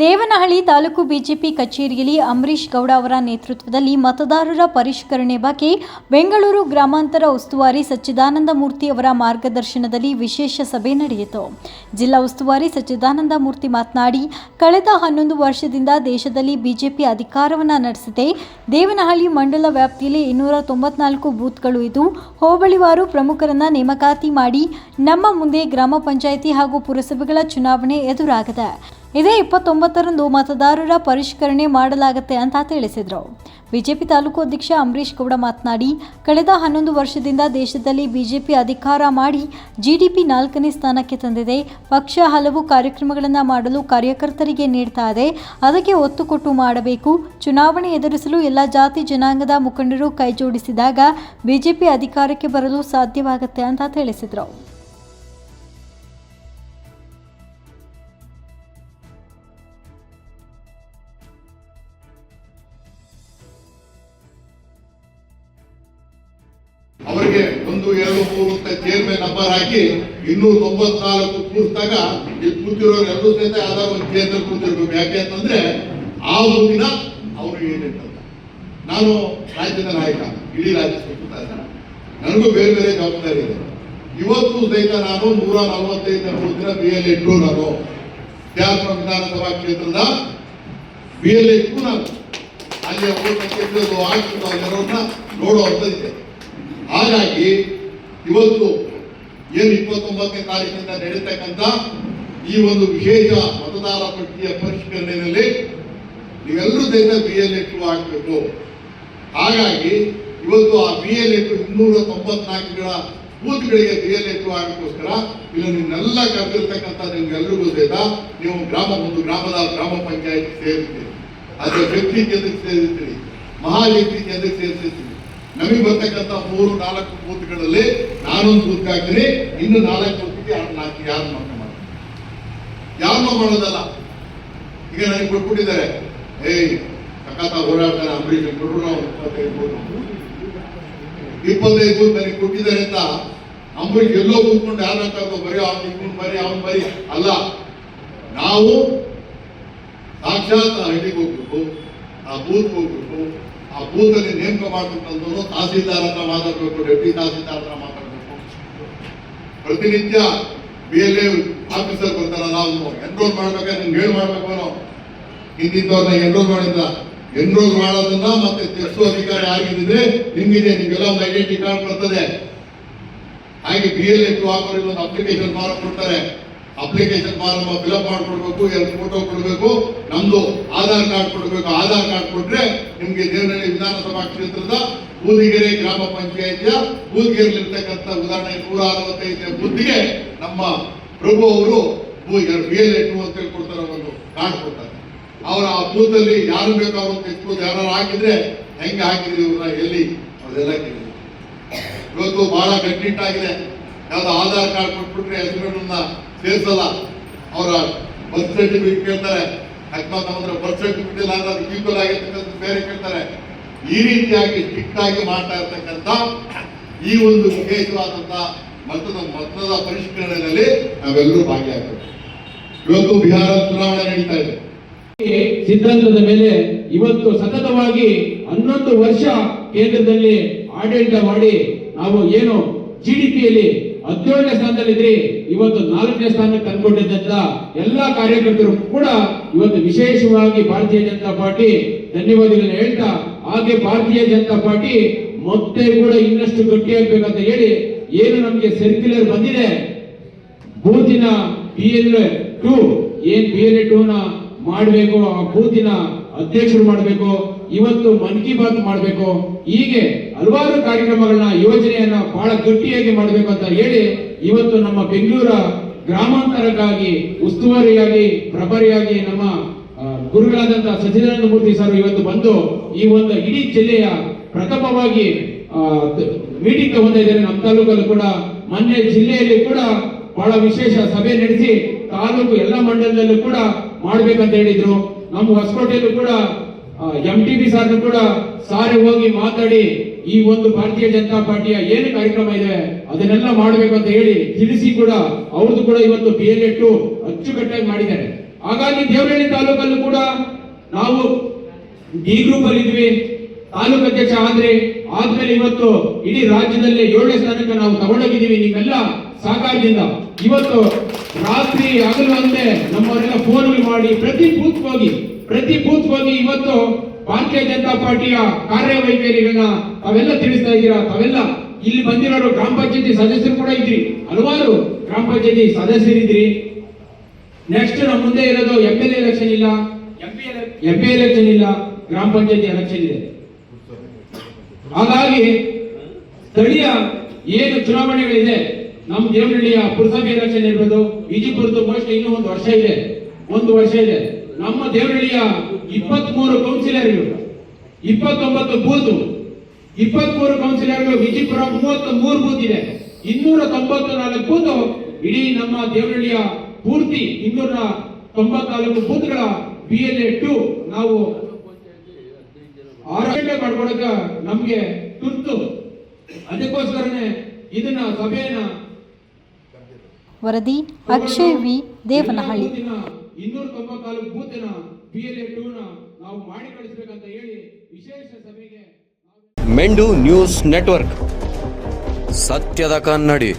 Devanahalli taluk BJP ಕಚೇರಿಯಲ್ಲಿ ಅಂಬರೀಷ್ ಗೌಡ ಅವರ ನೇತೃತ್ವದಲ್ಲಿ ಮತದಾರರ ಪರಿಷ್ಕರಣೆ ಬಗ್ಗೆ ಬೆಂಗಳೂರು ಗ್ರಾಮಾಂತರ ಉಸ್ತುವಾರಿ ಸಚ್ಚಿದಾನಂದ ಮೂರ್ತಿ ಅವರ ಮಾರ್ಗದರ್ಶನದಲ್ಲಿ ವಿಶೇಷ ಸಭೆ ನಡೆಯಿತು. ಜಿಲ್ಲಾ ಉಸ್ತುವಾರಿ ಸಚ್ಚಿದಾನಂದ ಮೂರ್ತಿ ಮಾತನಾಡಿ, ಕಳೆದ ಹನ್ನೊಂದು ವರ್ಷದಿಂದ ದೇಶದಲ್ಲಿ ಬಿಜೆಪಿ ಅಧಿಕಾರವನ್ನು ನಡೆಸಿದೆ. ದೇವನಹಳ್ಳಿ ಮಂಡಲ ವ್ಯಾಪ್ತಿಯಲ್ಲಿ ಇನ್ನೂರ ತೊಂಬತ್ನಾಲ್ಕು ಬೂತ್ಗಳು ಇದ್ದು, ಹೋಬಳಿವಾರು ಪ್ರಮುಖರನ್ನ ನೇಮಕಾತಿ ಮಾಡಿ ನಮ್ಮ ಮುಂದೆ ಗ್ರಾಮ ಪಂಚಾಯಿತಿ ಹಾಗೂ ಪುರಸಭೆಗಳ ಚುನಾವಣೆ ಎದುರಾಗಿದೆ. ಇದೇ ಇಪ್ಪತ್ತೊಂಬತ್ತರಂದು ಮತದಾರರ ಪರಿಷ್ಕರಣೆ ಮಾಡಲಾಗುತ್ತೆ ಅಂತ ತಿಳಿಸಿದರು. ಬಿಜೆಪಿ ತಾಲೂಕು ಅಧ್ಯಕ್ಷ ಅಂಬರೀಶ್ ಗೌಡ ಮಾತನಾಡಿ, ಕಳೆದ ಹನ್ನೊಂದು ವರ್ಷದಿಂದ ದೇಶದಲ್ಲಿ ಬಿಜೆಪಿ ಅಧಿಕಾರ ಮಾಡಿ ಜಿಡಿಪಿ ನಾಲ್ಕನೇ ಸ್ಥಾನಕ್ಕೆ ತಂದಿದೆ. ಪಕ್ಷ ಹಲವು ಕಾರ್ಯಕ್ರಮಗಳನ್ನು ಮಾಡಲು ಕಾರ್ಯಕರ್ತರಿಗೆ ನೀಡ್ತಾ ಇದೆ. ಅದಕ್ಕೆ ಒತ್ತು ಕೊಟ್ಟು ಮಾಡಬೇಕು. ಚುನಾವಣೆ ಎದುರಿಸಲು ಎಲ್ಲ ಜಾತಿ ಜನಾಂಗದ ಮುಖಂಡರು ಕೈಜೋಡಿಸಿದಾಗ ಬಿಜೆಪಿ ಅಧಿಕಾರಕ್ಕೆ ಬರಲು ಸಾಧ್ಯವಾಗುತ್ತೆ ಅಂತ ತಿಳಿಸಿದರು. ಅವರಿಗೆ ಒಂದು, ಎರಡು, ಮೂರು ಅಂತ ಚೇರ್ಮನ್ ನಂಬರ್ ಹಾಕಿ ಇನ್ನೂರ ತೊಂಬತ್ನಾಲ್ಕು ಕೂರಿಸಿದಾಗ ಇಲ್ಲಿ ಕೂತಿರೋರು ಎಲ್ಲರೂ ಸಹಿತ ಯಾವ್ದಾರ ಒಂದು ಕೇಂದ್ರ ಕೂತಿರ್ಬೇಕು. ಯಾಕೆ ಅಂತಂದ್ರೆ ಆ ಊರಿನ ಅವರು ಏನಂತ ನಾನು ರಾಜ್ಯದ ನಾಯಕ, ಇಡೀ ರಾಜ್ಯ ನನಗೂ ಬೇರೆ ಬೇರೆ ಜವಾಬ್ದಾರಿ ಇದೆ. ಇವತ್ತು ಸಹಿತ ನಾನು ನೂರ ನಲವತ್ತೈದು ಮೂರು ದಿನ ಬಿ ಎಲ್ ಇಟ್ಟು ನಾನು. ತ್ಯಾಗಪುರ ವಿಧಾನಸಭಾ ಕ್ಷೇತ್ರದ ಬಿ ಎಲ್ ಇಟ್ಟು ನಾನು. ಅಲ್ಲಿ ಓಟ್ ನೋಡೋ ಅಂತ ನೋಡುವಂಥದ್ದಿದೆ ಹಾಗಾಗಿ ಇವತ್ತು ಏನು ಇಪ್ಪತ್ತೊಂಬತ್ತನೇ ತಾರೀಕಿನಿಂದ ನಡೀತಕ್ಕಂಥ ಈ ಒಂದು ವಿಶೇಷ ಮತದಾರ ಪಟ್ಟಿಯ ಪರಿಷ್ಕರಣೆಯಲ್ಲಿ ನೀವೆಲ್ಲರೂ ಸಹಿತ ಬಿ ಎಲ್ ಎಟ್ಟು ಆಗಬೇಕು. ಹಾಗಾಗಿ ಇವತ್ತು ಆ ಬಿ ಎಲ್ ಎಟ್ಟು ಇನ್ನೂರ ತೊಂಬತ್ನಾಲ್ಕುಗಳ ಬೂತ್ಗಳಿಗೆ ಬಿ ಎಲ್ ಎಟ್ಟು ಆಗೋಸ್ಕರ ಇಲ್ಲಿ ನಿಮ್ಮೆಲ್ಲ ಕರೆದಿರ್ತಕ್ಕಂಥ ನಿಮ್ಗೆಲ್ಲರಿಗೂ ಸಹಿತ ನೀವು ಗ್ರಾಮ, ಒಂದು ಗ್ರಾಮದ ಗ್ರಾಮ ಪಂಚಾಯತ್ ಸೇರಿಸ್ತೀರಿ ಅದರ ವ್ಯಕ್ತಿ ಕೇಂದ್ರಕ್ಕೆ ಸೇರಿಸ್ತೀರಿ ಮಹಾಶಕ್ತಿ ಕೇಂದ್ರಕ್ಕೆ ಸೇರಿಸಿರ್ತೀರಿ. ನಮಗೆ ಬರ್ತಕ್ಕಂಥ ಮೂರು, ನಾಲ್ಕು ಬೂತ್ಗಳಲ್ಲಿ ನಾನೊಂದು ಬೂತ್ ಹಾಕ್ತೀನಿ. ಇನ್ನು ನಾಲ್ಕು ಬೂತ್ಗೆ ನಾಲ್ಕು, ಯಾರು ಮಾತ್ರ ಮಾಡ್ತೀನಿ ಯಾರು ಮಾಡೋದಲ್ಲ? ಈಗ ನನಗೆ ಕೊಟ್ಬಿಟ್ಟಿದ್ದಾರೆ. ಏಯ್ ಸಖತ ಹೋರಾಟ ಅಂಬರೀಷ್ ಕೊಟ್ಟರು ನಾವು ಇಪ್ಪತ್ತೈದು ಬೂತ್. ಇಪ್ಪತ್ತೈದು ಬೂತ್ ನನಗೆ ಕೊಟ್ಟಿದ್ದಾರೆ ಅಂತ ಅಂಬರೀಷ್ ಎಲ್ಲೋ ಕೂತ್ಕೊಂಡು ಯಾರು ಹಾಕೋ ಬರೀ ಅವ್ನು ಇವ್ನು ಬರೀ ಅವ್ನು ಬರೀ. ಅಲ್ಲ, ನಾವು ಸಾಕ್ಷಾತ್ ಹಳ್ಳಿಗೆ ಹೋಗ್ಬೇಕು ಆ ಬೂತ್ ಹೋಗ್ಬೇಕು ಆ ಬೂತಲ್ಲಿ ನೇಮಕ ಮಾಡ್ತಕ್ಕಂಥವ್ರು ತಹಸೀಲ್ದಾರ್ ಹತ್ರ ಮಾತಾಡ್ಬೇಕು, ಡೆಪ್ಟಿ ತಹಸೀಲ್ದಾರ್ ಹತ್ರ ಮಾತಾಡಬೇಕು. ಪ್ರತಿನಿತ್ಯ ಬಿ ಎಲ್ ಎ ಆಫೀಸರ್ ಬರ್ತಾರಲ್ಲ ನಾವು ಎನ್ರೋಲ್ ಮಾಡ್ಬೇಕಾದ್ರೆ ನಿಮ್ಗೆ ಹೇಳಿ ಮಾಡ್ಬೇಕು ನಾವು ಹಿಂದಿದ್ದವ್ರನ್ನ ಎನ್ರೋಲ್ ಮಾಡಿದ್ದ. ಎನ್ರೋಲ್ ಮಾಡೋದನ್ನ ಮತ್ತೆ ತೆಗೆಸೋ ಅಧಿಕಾರಿ ಆಗಿದ್ರೆ ನಿಮ್ಗಿದೆ, ನಿಮ್ಗೆಲ್ಲ ಒಂದು ಐಡೆಂಟಿ ಕಾರ್ಡ್ ಬರ್ತದೆ. ಹಾಗೆ B L A two offer ಒಂದು application form application form fill up ಮಾಡ್ಕೊಡ್ಬೇಕು ಎರಡು ಫೋಟೋ ಕೊಡಬೇಕು, ನಮ್ದು ಆಧಾರ್ ಕಾರ್ಡ್ ಕೊಡಬೇಕು. ಆಧಾರ್ ಕಾರ್ಡ್ ಕೊಟ್ರೆ ನಿಮ್ಗೆ ದೇವನಹಳ್ಳಿ ವಿಧಾನಸಭಾ ಕ್ಷೇತ್ರದ ಬೂದಿಗೆರೆ ಗ್ರಾಮ ಪಂಚಾಯತಿಯ ಬೂದಿಗೆರೆಲಿರ್ತಕ್ಕಂಥ ಉದಾಹರಣೆ ನೂರ ಅರವತ್ತೈದನೇ ಬುದ್ಧಿಗೆ ನಮ್ಮ ಪ್ರಭು ಅವರು ರಿಯಲ್ ಎಟ್ಟು ಅಂತ ಹೇಳಿ ಕೊಡ್ತಾರೆ ಒಂದು ಕಾರ್ಡ್ ಕೊಡ್ತಾರೆ. ಅವರ ಆ ಬೂತಲ್ಲಿ ಯಾರು ಬೇಕೋ ಅವ್ರನ್ನ ಯಾರು ಹಾಕಿದ್ರೆ ಹೆಂಗೆ ಹಾಕಿದ್ರಿ ಇವ್ರನ್ನ ಎಲ್ಲಿ, ಅದೆಲ್ಲ ಕೇಳಿ ಇವತ್ತು ಬಹಳ ಕಟ್ಟಿಟ್ಟಾಗಿದೆ ಯಾವ್ದು ಆಧಾರ್ ಕಾರ್ಡ್ ಕೊಟ್ಬಿಟ್ರೆ ಹೆಸರುಗಳನ್ನ ಸೇರಿಸಲ್ಲ. ಅವರ ಬರ್ತ್ ಸರ್ಟಿಫಿಕೇಟ್ ಕೇಳ್ತಾರೆ. ಅಕಸ್ಮಾತ್ ಹತ್ರ ಬರ್ತ್ ಸರ್ಟಿಫಿಕೇಟ್ ಇಲ್ಲ ಅಂದ್ರೆ ಈಕ್ವಲ್ ಆಗಿರ್ತಕ್ಕಂಥ ಬೇರೆ ಕೇಳ್ತಾರೆ. ಈ ರೀತಿಯಾಗಿ ಸ್ಟ್ರಿಕ್ಟ್ ಆಗಿ ಮಾಡ್ತಾ ಇರ್ತಕ್ಕಂಥ ಈ ಒಂದು ವಿಶೇಷವಾದಂಥ ಮತದ ಮತದ ಪರಿಷ್ಕರಣೆಯಲ್ಲಿ ನಾವೆಲ್ಲರೂ ಭಾಗಿಯಾಗಬೇಕು. ಇವತ್ತು ಬಿಹಾರ ಚುನಾವಣೆ ನಡೀತಾ ಇದೆ. ಸಿದ್ಧಾಂತದ ಮೇಲೆ ಇವತ್ತು ಸತತವಾಗಿ ಹನ್ನೊಂದು ವರ್ಷ ಕೇಂದ್ರದಲ್ಲಿ ಆಡಳಿತ ಮಾಡಿ ನಾವು ಏನು ಜಿಡಿಪಿಯಲ್ಲಿ ಹದಿನೇಳನೇ ಸ್ಥಾನದಲ್ಲಿದ್ರಿ, ಇವತ್ತು ನಾಲ್ಕನೇ ಸ್ಥಾನಕ್ಕೆ ತಂದ್ಕೊಂಡಿದ್ದಂತ ಎಲ್ಲಾ ಕಾರ್ಯಕರ್ತರು ಕೂಡ ಇವತ್ತು ವಿಶೇಷವಾಗಿ ಭಾರತೀಯ ಜನತಾ ಪಾರ್ಟಿ ಧನ್ಯವಾದಗಳನ್ನು ಹೇಳ್ತಾ, ಹಾಗೆ ಭಾರತೀಯ ಜನತಾ ಪಾರ್ಟಿ ಮತ್ತೆ ಕೂಡ ಇನ್ನಷ್ಟು ಗಟ್ಟಿಯಾಗಬೇಕಂತ ಹೇಳಿ ಏನು ನಮಗೆ ಸರ್ಕ್ಯುಲರ್ ಬಂದಿದೆ. ಬೂತಿನ ಬಿ ಎಲ್ ಟು ಏನ್ ಬಿ ಎಲ್ ಟೂ ನ ಮಾಡಬೇಕು, ಆ ಕೂತಿನ ಅಧ್ಯಕ್ಷರು ಮಾಡಬೇಕು, ಇವತ್ತು ಮನ್ ಕಿ ಬಾತ್ ಮಾಡಬೇಕು. ಹೀಗೆ ಹಲವಾರು ಕಾರ್ಯಕ್ರಮಗಳನ್ನ, ಯೋಜನೆಯನ್ನ ಬಹಳ ಗಟ್ಟಿಯಾಗಿ ಮಾಡಬೇಕು ಅಂತ ಹೇಳಿ ಇವತ್ತು ನಮ್ಮ ಬೆಂಗಳೂರ ಗ್ರಾಮಾಂತರಕ್ಕಾಗಿ, ಉಸ್ತುವಾರಿಯಾಗಿ, ಪ್ರಭಾರಿಯಾಗಿ ನಮ್ಮ ಗುರುಗಳಾದಂತಹ ಸಚಿದಾನಂದ ಮೂರ್ತಿ ಸರ್ ಇವತ್ತು ಬಂದು ಈ ಒಂದು ಇಡೀ ಜಿಲ್ಲೆಯ ಪ್ರಥಮವಾಗಿ ಮೀಟಿಂಗ್ ತಗೊಂಡ ನಮ್ಮ ತಾಲೂಕಲ್ಲೂ ಕೂಡ, ಮೊನ್ನೆ ಜಿಲ್ಲೆಯಲ್ಲಿ ಕೂಡ ಬಹಳ ವಿಶೇಷ ಸಭೆ ನಡೆಸಿ, ತಾಲೂಕು ಎಲ್ಲ ಮಂಡಲದಲ್ಲೂ ಕೂಡ ಮಾಡ್ಬೇಕಂತ ಹೇಳಿದ್ರು. ನಮ್ಮ ಹೊಸಕೋಟೆಯಲ್ಲೂ ಕೂಡ ಎಂ ಟಿ ಬಿ ಸಾರ್ನು ಕೂಡ ಸಾರಿ ಹೋಗಿ ಮಾತಾಡಿ ಈ ಒಂದು ಭಾರತೀಯ ಜನತಾ ಪಾರ್ಟಿಯ ಏನು ಕಾರ್ಯಕ್ರಮ ಇದೆ ಅದನ್ನೆಲ್ಲ ಮಾಡಬೇಕು ಅಂತ ಹೇಳಿ ತಿಳಿಸಿ ಕೂಡ ಅವ್ರದ್ದು ಕೂಡ ಇವತ್ತು ಬಿ ಎಲ್ ಎಟ್ಟು ಅಚ್ಚುಕಟ್ಟಾಗಿ ಮಾಡಿದ್ದಾರೆ. ಹಾಗಾಗಿ ದೇವರಹಳ್ಳಿ ತಾಲೂಕಲ್ಲೂ ಕೂಡ ನಾವು ಡಿ ಗ್ರೂಪ್ ಅಲ್ಲಿ ಇದ್ವಿ. ತಾಲೂಕು ಅಧ್ಯಕ್ಷ ಆದ್ರೆ ಆದ್ಮೇಲೆ ಇವತ್ತು ಇಡೀ ರಾಜ್ಯದಲ್ಲಿ ಏಳನೇ ಸ್ಥಾನಕ್ಕೆ ನಾವು ತಗೊಂಡೋಗಿದ್ದೀವಿ. ನೀವೆಲ್ಲ ಸಹಕಾರದಿಂದ ಇವತ್ತು ರಾತ್ರಿ ಹಗಲು ನಮ್ಮವರೆಲ್ಲ ಫೋನ್ ಮಾಡಿ ಪ್ರತಿ ಬೂತ್ ಹೋಗಿ ಪ್ರತಿ ಬೂತ್ ಹೋಗಿ ಇವತ್ತು ಭಾರತೀಯ ಜನತಾ ಪಾರ್ಟಿಯ ಕಾರ್ಯವೈಖರಿಗಳನ್ನ ತಾವೆಲ್ಲ ತಿಳಿಸ್ತಾ ಇದ್ದೀರಾ? ತಾವೆಲ್ಲ ಇಲ್ಲಿ ಬಂದಿರೋರು ಗ್ರಾಮ ಪಂಚಾಯತಿ ಸದಸ್ಯರು ಕೂಡ ಇದ್ರಿ. ಹಲವಾರು ಗ್ರಾಮ ಪಂಚಾಯತಿ ಸದಸ್ಯರಿದ್ರಿ. ನೆಕ್ಸ್ಟ್ ನಮ್ಮ ಮುಂದೆ ಇರೋದು ಎಂ ಎಲ್ ಎಲೆಕ್ಷನ್ ಇಲ್ಲ. ಎಂ ಪಿ ಎಲೆಕ್ಷನ್ ಇಲ್ಲ. ಗ್ರಾಮ ಪಂಚಾಯತಿ ಎಲೆಕ್ಷನ್ ಇದೆ. ಹಾಗಾಗಿ ಸ್ಥಳೀಯ ಏನು ಚುನಾವಣೆಗಳಿದೆ ನಮ್ಮ ದೇವನಹಳ್ಳಿಯ ಪುರಸಭೆ ಎಲೆಕ್ಷನ್ ಇರ್ಬೋದು ವಿಜಯಪುರದ ಮೋಸ್ಟ್ ಇನ್ನೂ ಒಂದು ವರ್ಷ ಇದೆ. ಒಂದು ವರ್ಷ ಇದೆ. ನಮ್ಮ ದೇವನಹಳ್ಳಿಯ ಇಪ್ಪತ್ತ್ ಮೂರು ಕೌನ್ಸಿಲರ್ಗಳು ಇಪ್ಪತ್ತೊಂಬತ್ತು ಬೂತ್ ಇಪ್ಪತ್ತ್ ಮೂರು ಕೌನ್ಸಿಲರ್ಗಳು ವಿಜಯಪುರ ಮೂವತ್ತ, ಮೂರು ಬೂತ್ ಇದೆ. ಇನ್ನೂರ ತೊಂಬತ್ತು ನಾಲ್ಕು ಬೂತ್ ಇಡೀ ನಮ್ಮ ದೇವನಹಳ್ಳಿಯ ಪೂರ್ತಿ ಇನ್ನೂರ ತೊಂಬತ್ನಾಲ್ಕು ಬೂತ್ಗಳ ಬಿ ಎಲ್ ಎ ಟು ನಾವು ಆರೋಗ್ಯ ಮಾಡ್ಕೊಳಕ ನಮ್ಗೆ ತುರ್ತು. ಅದಕ್ಕೋಸ್ಕರನೇ ಇದನ್ನ ಸಭೆಯನ್ನ ವರದಿ ಅಕ್ಷಯ್ ವಿ. ದೇವನಹಳ್ಳಿ. ಇನ್ನೂರು ತೊಂಬತ್ನಾಲ್ಕು ಬೂತಿನ ಬಿ ಎಲ್ ಎ ಟೂನ ನಾವು ಮಾಡಿ ಕಳಿಸಬೇಕಂತ ಹೇಳಿ ವಿಶೇಷ ಸಭೆಗೆ ಮೆಂಡು ನ್ಯೂಸ್ ನೆಟ್ವರ್ಕ್. ಸತ್ಯದ ಕನ್ನಡಿ.